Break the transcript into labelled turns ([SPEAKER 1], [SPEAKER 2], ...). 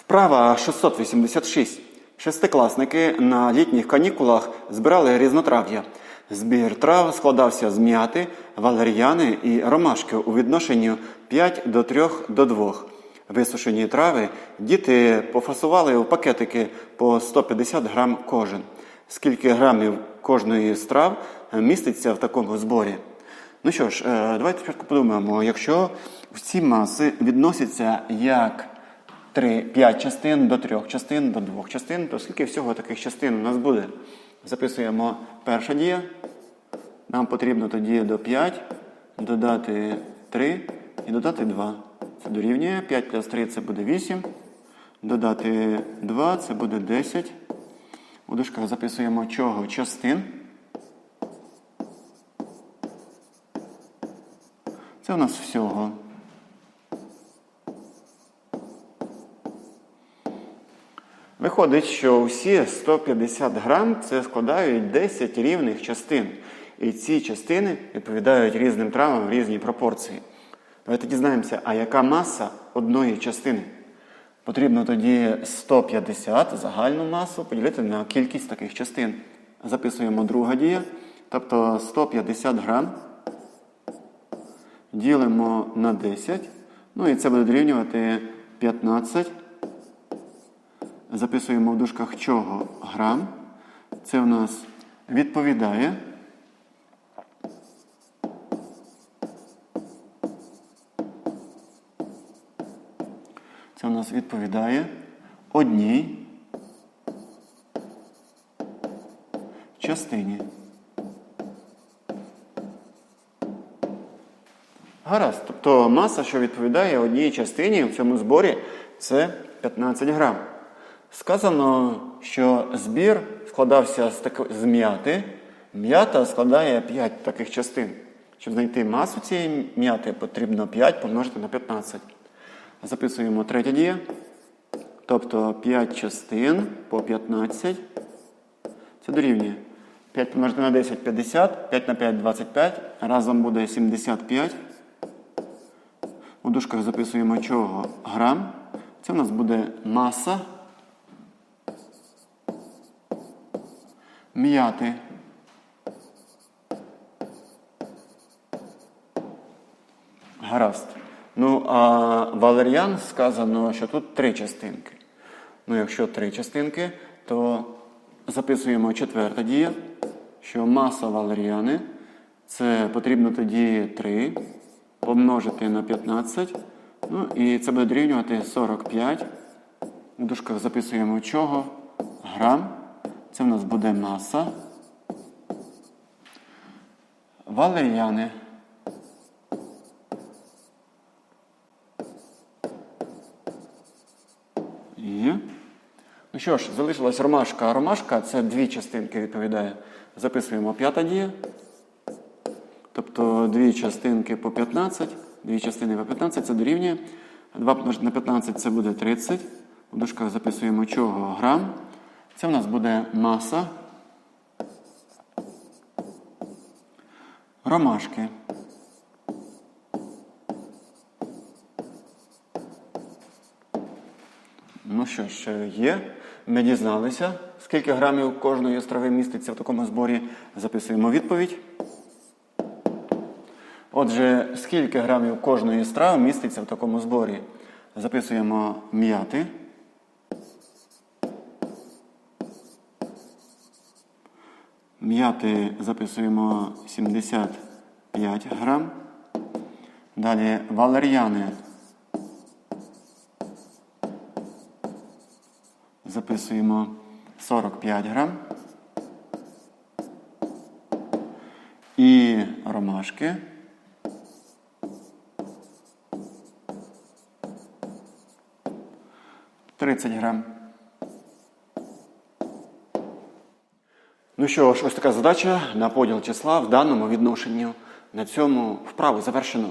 [SPEAKER 1] Вправа 686. Шестикласники на літніх канікулах збирали різнотрав'я. Збір трав складався з м'яти, валер'яни і ромашки у відношенні 5 до 3 до 2. Висушені трави діти пофасували у пакетики по 150 грам кожен. Скільки грамів кожної з трав міститься в такому зборі? Ну що ж, е, давайте спочатку подумаємо, якщо в ці маси відносяться як 3, 5 частин до 3 частин до 2 частин, то скільки всього таких частин у нас буде? Записуємо перша дія. Нам потрібно тоді до 5 додати 3 і додати 2. Це дорівнює 5 плюс 3 це буде 8. Додати 2 це буде 10. У дужках записуємо чого частин. Це у нас всього. Виходить, що всі 150 грам це складають 10 рівних частин. І ці частини відповідають різним травмам в різній пропорції. Давайте дізнаємося, а яка маса одної частини? Потрібно тоді 150 загальну масу поділити на кількість таких частин. Записуємо друга дія, тобто 150 грам ділимо на 10. Ну і це буде дорівнювати 15. Записуємо в дужках чого грам. Це у нас відповідає. Це у нас відповідає одній частині. Гаразд. Тобто маса, що відповідає одній частині в цьому зборі, це 15 грам. Сказано, що збір складався з, тако- з м'яти. М'ята складає 5 таких частин. Щоб знайти масу цієї м'яти, потрібно 5 помножити на 15. Записуємо третя дія. Тобто 5 частин по 15. Це дорівнює. 5 помножити на 10 50, 5 на 5 25. Разом буде 75. У дужках записуємо чого грам. Це у нас буде маса м'яти. Гаразд. Ну, а валеріан сказано, що тут три частинки. Ну, якщо три частинки, то записуємо четверта дія, що маса валеріани це потрібно тоді 3 помножити на 15. Ну і це буде дорівнювати 45. В дужках записуємо чого? Грам. Це в нас буде маса. Валеріани. Є. Ну що ж, залишилась ромашка. Ромашка це дві частинки відповідає. Записуємо п'ята дія. Тобто дві частинки по 15, дві частини по 15 це дорівнює. 2 на 15 це буде 30. У дужках записуємо чого грам. Це в нас буде маса ромашки. Ну що ж, є. Ми дізналися, скільки грамів кожної страви міститься в такому зборі. Записуємо відповідь. Отже, скільки грамів кожної страви міститься в такому зборі? Записуємо м'яти. М'яти записуємо 75 грам. Далі валер'яни. Записуємо 45 грам. І ромашки. Тридцять грам. Ну що ж, ось така задача на поділ числа в даному відношенню. На цьому вправу завершено.